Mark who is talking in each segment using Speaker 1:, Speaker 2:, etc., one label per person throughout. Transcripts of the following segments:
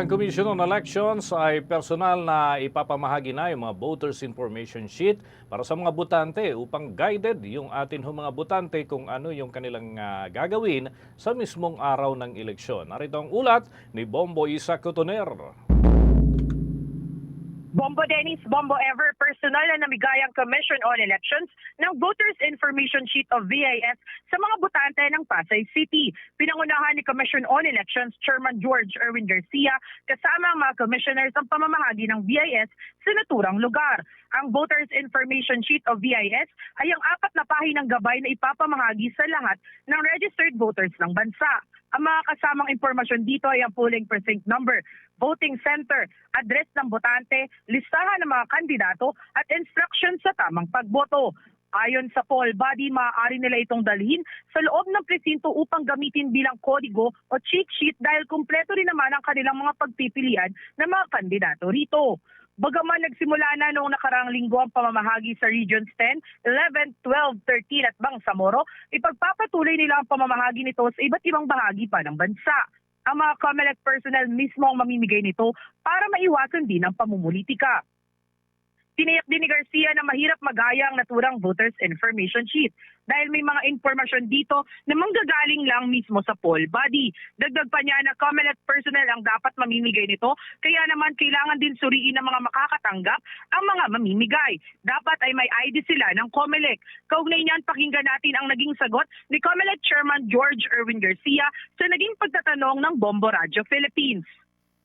Speaker 1: ang Commission on Elections ay personal na ipapamahagi na yung mga voters information sheet para sa mga butante upang guided yung atin mga butante kung ano yung kanilang ah, gagawin sa mismong araw ng eleksyon. Narito ang ulat ni Bombo Isa Cotoner.
Speaker 2: Bombo Dennis, Bombo Ever, personal na namigayang Commission on Elections ng Voters Information Sheet of VIS sa mga butante ng Pasay City. Pinangunahan ni Commission on Elections Chairman George Erwin Garcia kasama ang mga commissioners ang pamamahagi ng VIS sa naturang lugar. Ang Voters Information Sheet of VIS ay ang apat na pahinang gabay na ipapamahagi sa lahat ng registered voters ng bansa. Ang mga kasamang impormasyon dito ay ang polling precinct number, voting center, address ng botante, listahan ng mga kandidato at instructions sa tamang pagboto. Ayon sa poll body, maaari nila itong dalhin sa loob ng presinto upang gamitin bilang kodigo o cheat sheet dahil kumpleto rin naman ang kanilang mga pagpipilian ng mga kandidato rito. Bagaman nagsimula na noong nakaraang linggo ang pamamahagi sa Regions 10, 11, 12, 13 at Bangsamoro, ipagpapatuloy nila ang pamamahagi nito sa iba't ibang bahagi pa ng bansa. Ang mga COMELEC personnel mismo ang mamimigay nito para maiwasan din ang pamumulitika. Tiniyak din ni Garcia na mahirap magaya ang naturang voters information sheet dahil may mga impormasyon dito na manggagaling lang mismo sa poll body. Dagdag pa niya na COMELEC personnel ang dapat mamimigay nito kaya naman kailangan din suriin ng mga makakatanggap ang mga mamimigay. Dapat ay may ID sila ng COMELEC. Kaugnay niyan pakinggan natin ang naging sagot ni COMELEC Chairman George Erwin Garcia sa naging pagtatanong ng Bombo Radio Philippines.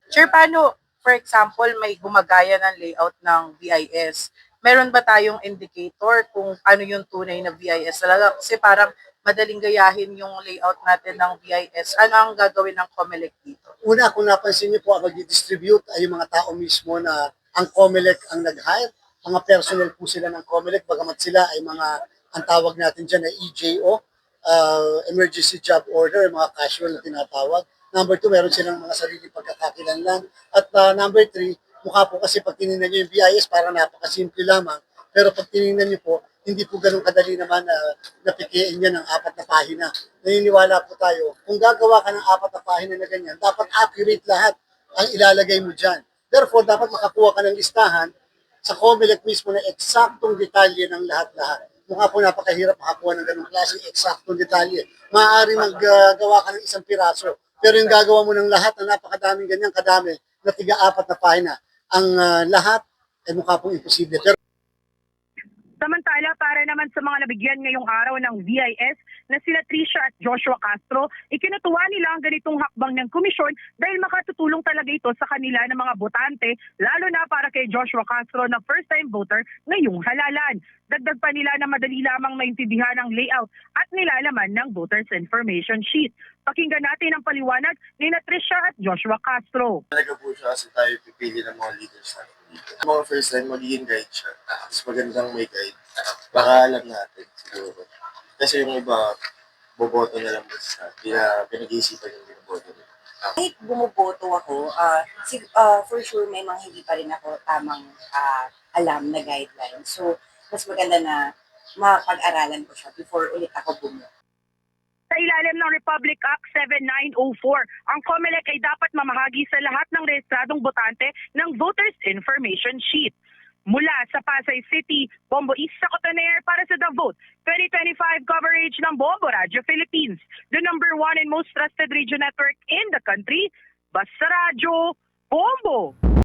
Speaker 3: Sir, paano, for example, may gumagaya ng layout ng VIS? Meron ba tayong indicator kung ano yung tunay na VIS talaga? Kasi parang madaling gayahin yung layout natin ng VIS. Ano ang gagawin ng COMELEC dito?
Speaker 4: Una, kung napansin niyo po, ang mag-distribute ay yung mga tao mismo na ang COMELEC ang nag-hire. Mga personnel po sila ng COMELEC, bagamat sila ay mga, ang tawag natin dyan na EJO, uh, Emergency Job Order, mga casual na tinatawag. Number two, meron silang mga sarili pagkakakilanlan. At uh, number three, mukha po kasi pag tinignan niyo yung VIS, parang napakasimple lamang. Pero pag tinignan niyo po, hindi po ganun kadali naman na napikiin niya ng apat na pahina. Naniniwala po tayo, kung gagawa ka ng apat na pahina na ganyan, dapat accurate lahat ang ilalagay mo dyan. Therefore, dapat makakuha ka ng listahan sa COMELEC mismo na eksaktong detalye ng lahat-lahat. Mukha po napakahirap makakuha ng ganung klase eksaktong detalye. Maaari maggagawa ka ng isang piraso, pero yung gagawa mo ng lahat na napakadaming ganyan kadami na tiga-apat na pahina, ang ah, lahat ay mukha pong imposible. Pero
Speaker 2: Samantala, para naman sa mga nabigyan ngayong araw ng VIS na sila Trisha at Joshua Castro, ikinutuwa nila ang ganitong hakbang ng komisyon dahil makatutulong talaga ito sa kanila ng mga botante, lalo na para kay Joshua Castro na first-time voter ngayong halalan. Dagdag pa nila na madali lamang maintindihan ang layout at nilalaman ng voters information sheet. Pakinggan natin ang paliwanag ni na Trisha at Joshua Castro.
Speaker 5: Talaga po siya kasi tayo pipili ng mga leaders natin Mga first time, magiging guide siya. Tapos magandang may guide. Baka alam natin siguro. Kasi yung iba, boboto na lang basta. Hindi na pinag-iisipan yung binoboto nila.
Speaker 6: kahit bumuboto ako, ah sig- ah, for sure may mga hindi pa rin ako tamang ah, alam na guidelines. So, mas maganda na mapag-aralan ko siya before ulit ako bumuto.
Speaker 2: Sa Republic Act 7904, ang COMELEC ay dapat mamahagi sa lahat ng rehistradong botante ng Voters Information Sheet. Mula sa Pasay City, Bombo Isa Cotoner para sa The Vote 2025 coverage ng Bombo Radio Philippines, the number one and most trusted radio network in the country, Basta Radio, Bombo!